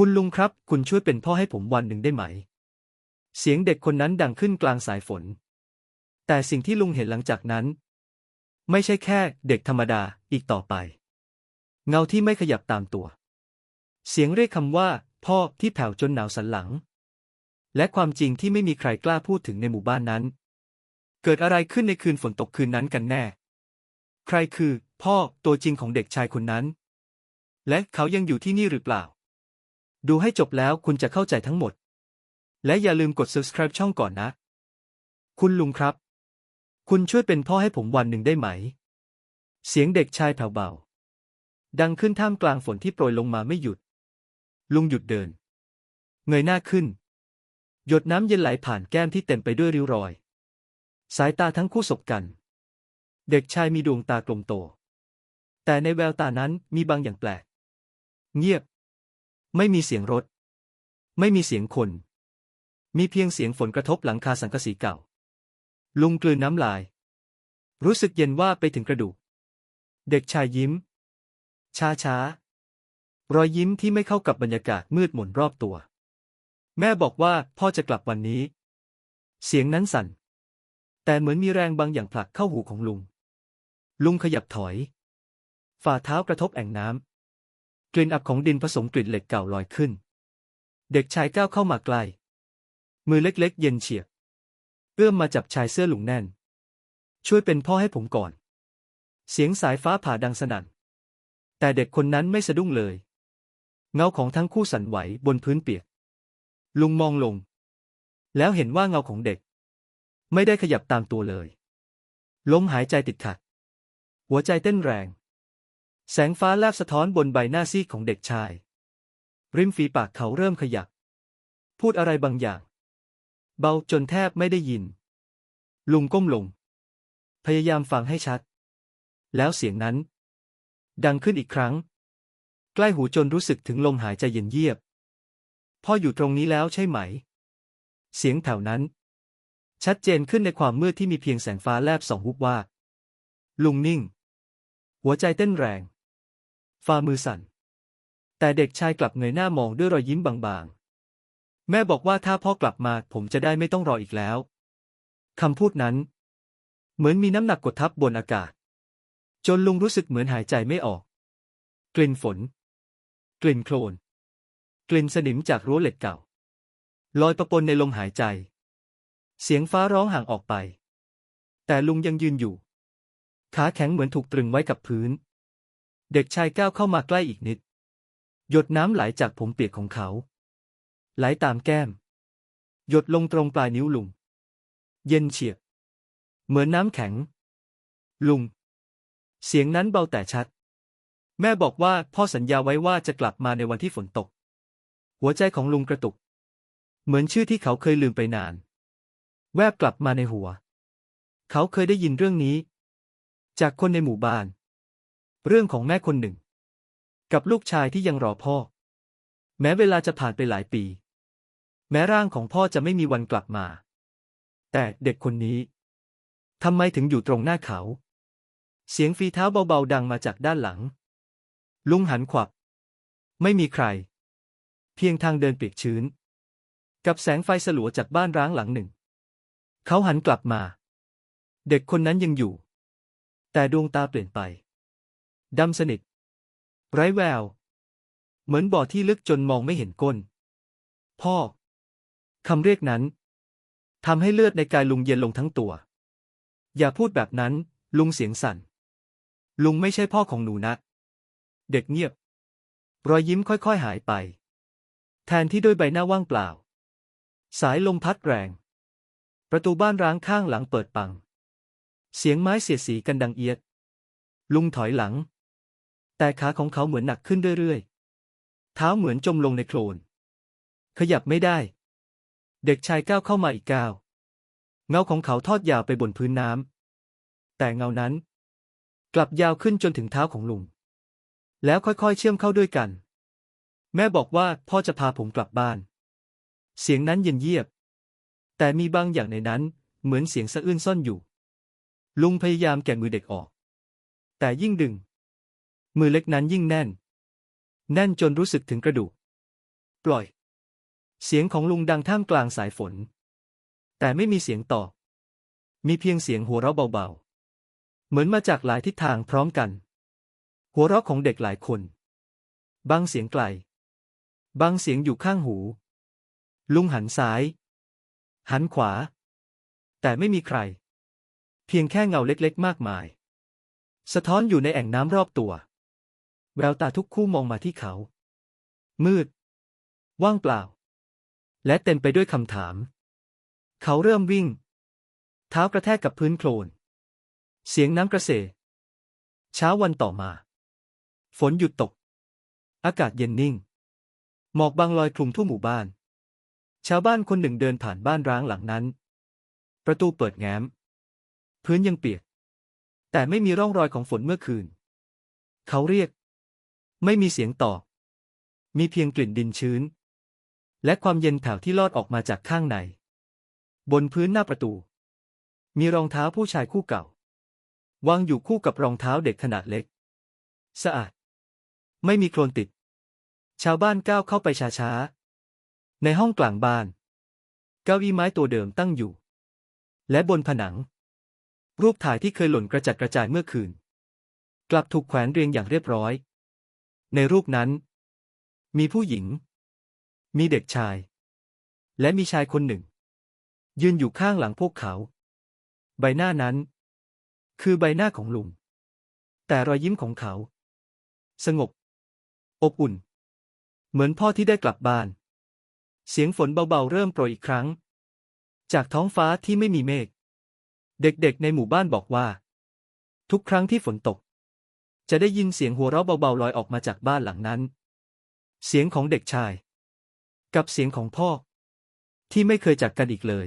คุณลุงครับ คุณช่วยเป็นพ่อให้ผมวันหนึ่งได้ไหม เสียงเด็กคนนั้นดังขึ้นกลางสายฝน แต่สิ่งที่ลุงเห็นหลังจากนั้น ไม่ใช่แค่เด็กธรรมดาอีกต่อไป เงาที่ไม่ขยับตามตัว เสียงเรียกคำว่า พ่อที่แผ่วจนหนาวสันหลัง และความจริงที่ไม่มีใครกล้าพูดถึงในหมู่บ้านนั้น เกิดอะไรขึ้นในคืนฝนตกคืนนั้นกันแน่ ใครคือ พ่อตัวจริงของเด็กชายคนนั้น และเขายังอยู่ที่นี่หรือเปล่า ดูให้จบแล้วคุณจะเข้าใจทั้งหมด และอย่าลืมกด subscribe ช่องก่อนนะ คุณลุงครับ คุณช่วยเป็นพ่อให้ผมวันหนึ่งได้ไหม เสียงเด็กชายแผ่วเบา ดังขึ้นท่ามกลางฝนที่โปรยลงมาไม่หยุด ลุงหยุดเดิน เงยหน้าขึ้น หยดน้ำเย็นไหลผ่านแก้มที่เต็มไปด้วยริ้วรอย สายตาทั้งคู่สบกัน เด็กชายมีดวงตากลมโต แต่ในแววตานั้นมีบางอย่างแปลก เงียบ ไม่มีเสียงรถ ไม่มีเสียงคน มีเพียงเสียงฝนกระทบหลังคาสังกะสีเก่า ลุงกลืนน้ำลาย รู้สึกเย็นว่าไปถึงกระดูก เด็กชายยิ้ม ช้าช้ารอยยิ้มที่ไม่เข้ากับบรรยากาศมืดมนรอบตัว แม่บอกว่าพ่อจะกลับวันนี้ เสียงนั้นสั่น แต่เหมือนมีแรงบางอย่างผลักเข้าหูของลุง ลุงขยับถอย ฝ่าเท้ากระทบแอ่งน้ำ กลิ่นอับของดินผสมกลิ่นเหล็กเก่าลอยขึ้น เด็กชายก้าวเข้ามาใกล้ มือเล็กๆ เย็นเฉียบ เอื้อมมาจับชายเสื้อหลุงแน่น ช่วยเป็นพ่อให้ผมก่อน เสียงสายฟ้าผ่าดังสนั่น แต่เด็กคนนั้นไม่สะดุ้งเลย เงาของทั้งคู่สั่นไหวบนพื้นเปียก ลุงมองลง แล้วเห็นว่าเงาของเด็ก ไม่ได้ขยับตามตัวเลย ลมหายใจติดขัด หัวใจเต้นแรง แสงฟ้าแลบสะท้อนบนใบหน้าซีดของเด็กชาย ริมฝีปากเขาเริ่มขยับ พูดอะไรบางอย่าง เบาจนแทบไม่ได้ยิน ลุงก้มลง พยายามฟังให้ชัด แล้วเสียงนั้น ดังขึ้นอีกครั้ง ใกล้หูจนรู้สึกถึงลมหายใจเย็นเยียบ พ่ออยู่ตรงนี้แล้วใช่ไหม เสียงแถวนั้น ชัดเจนขึ้นในความมืดที่มีเพียงแสงฟ้าแลบสองหุบว่าลุงนิ่ง หัวใจเต้นแรง ฝ่ามือสั่น แต่เด็กชายกลับเงยหน้ามองด้วยรอยยิ้มบางๆ แม่บอกว่าถ้าพ่อกลับมาผมจะได้ไม่ต้องรออีกแล้ว คำพูดนั้น เหมือนมีน้ำหนักกดทับบนอากาศ จนลุงรู้สึกเหมือนหายใจไม่ออก กลิ่นฝน กลิ่นโคลน กลิ่นสนิมจากรั้วเหล็กเก่า ลอยประปนในลมหายใจ เสียงฟ้าร้องห่างออกไป แต่ลุงยังยืนอยู่ ขาแข็งเหมือนถูกตรึงไว้กับพื้น เด็กชายก้าวเข้ามาใกล้อีกนิด หยดน้ำไหลจากผมเปียกของเขา ไหลตามแก้ม หยดลงตรงปลายนิ้วลุง เย็นเฉียบ เหมือนน้ำแข็ง ลุง เสียงนั้นเบาแต่ชัด แม่บอกว่าพ่อสัญญาไว้ว่าจะกลับมาในวันที่ฝนตก หัวใจของลุงกระตุก เหมือนชื่อที่เขาเคยลืมไปนาน แวบกลับมาในหัว เขาเคยได้ยินเรื่องนี้ จากคนในหมู่บ้าน เรื่องของแม่คนหนึ่ง กับลูกชายที่ยังรอพ่อ แม้เวลาจะผ่านไปหลายปี แม้ร่างของพ่อจะไม่มีวันกลับมา แต่เด็กคนนี้ทำไมถึงอยู่ตรงหน้าเขา เสียงฝีเท้าเบาๆดังมาจากด้านหลัง ลุงหันขวับ ไม่มีใคร เพียงทางเดินเปียกชื้น กับแสงไฟสลัวจากบ้านร้างหลังหนึ่ง เขาหันกลับมา เด็กคนนั้นยังอยู่ แต่ดวงตาเปลี่ยนไป ดำสนิท ไร้แวว เหมือนบ่อที่ลึกจนมองไม่เห็นก้น พ่อ คำเรียกนั้นทำให้เลือดในกายลุงเย็นลงทั้งตัว อย่าพูดแบบนั้น ลุงเสียงสั่น ลุงไม่ใช่พ่อของหนูนะ เด็กเงียบ รอยยิ้มค่อยๆหายไป แทนที่ด้วยใบหน้าว่างเปล่า สายลมพัดแรง ประตูบ้านร้างข้างหลังเปิดปัง เสียงไม้เสียดสีกันดังเอียด ลุงถอยหลัง แต่ขาของเขาเหมือนหนักขึ้นเรื่อยๆ เท้าเหมือนจมลงในโคลน ขยับไม่ได้ เด็กชายก้าวเข้ามาอีกก้าว เงาของเขาทอดยาวไปบนพื้นน้ำ แต่เงานั้น กลับยาวขึ้นจนถึงเท้าของลุง แล้วค่อยๆ เชื่อมเข้าด้วยกัน แม่บอกว่าพ่อจะพาผมกลับบ้าน เสียงนั้นเย็นเยียบ แต่มีบางอย่างในนั้นเหมือนเสียงสะอื้นซ่อนอยู่ ลุงพยายามแกะมือเด็กออก แต่ยิ่งดึง มือเล็กนั้นยิ่งแน่น แน่นจนรู้สึกถึงกระดูก ปล่อย เสียงของลุงดังท่ามกลางสายฝน แต่ไม่มีเสียงตอบ มีเพียงเสียงหัวเราะเบาๆ เหมือนมาจากหลายทิศทางพร้อมกัน หัวเราะของเด็กหลายคน บางเสียงไกล บางเสียงอยู่ข้างหู ลุงหันซ้าย หันขวา แต่ไม่มีใคร เพียงแค่เงาเล็กๆ มากมาย สะท้อนอยู่ในแอ่งน้ำรอบตัว แววตาทุกคู่มองมาที่เขา มืด ว่างเปล่า และเต็มไปด้วยคำถาม เขาเริ่มวิ่ง เท้ากระแทกกับพื้นโคลน เสียงน้ำกระเสเช้าวันต่อมา ฝนหยุดตก อากาศเย็นนิ่ง หมอกบางลอยคลุมทั่วหมู่บ้าน ชาวบ้านคนหนึ่งเดินผ่านบ้านร้างหลังนั้น ประตูเปิดแง้ม พื้นยังเปียก แต่ไม่มีร่องรอยของฝนเมื่อคืน เขาเรียก ไม่มีเสียงตอบ มีเพียงกลิ่นดินชื้น และความเย็นแผ่วที่ลอดออกมาจากข้างใน บนพื้นหน้าประตู มีรองเท้าผู้ชายคู่เก่า วางอยู่คู่กับรองเท้าเด็กขนาดเล็ก สะอาด ไม่มีโคลนติด ชาวบ้านก้าวเข้าไปช้าๆ ในห้องกลางบ้าน เก้าอี้ไม้ตัวเดิมตั้งอยู่ และบนผนัง รูปถ่ายที่เคยหล่นกระจัดกระจายเมื่อคืน กลับถูกแขวนเรียงอย่างเรียบร้อย ในรูปนั้น มีผู้หญิง มีเด็กชาย และมีชายคนหนึ่ง ยืนอยู่ข้างหลังพวกเขา ใบหน้านั้น คือใบหน้าของลุง แต่รอยยิ้มของเขา สงบ อบอุ่น เหมือนพ่อที่ได้กลับบ้าน เสียงฝนเบาๆเริ่มโปรยอีกครั้ง จากท้องฟ้าที่ไม่มีเมฆเด็กๆในหมู่บ้านบอกว่า ทุกครั้งที่ฝนตก จะได้ยินเสียงหัวเราะเบาๆลอยออกมาจากบ้านหลังนั้น เสียงของเด็กชาย กับเสียงของพ่อ ที่ไม่เคยจากกันอีกเลย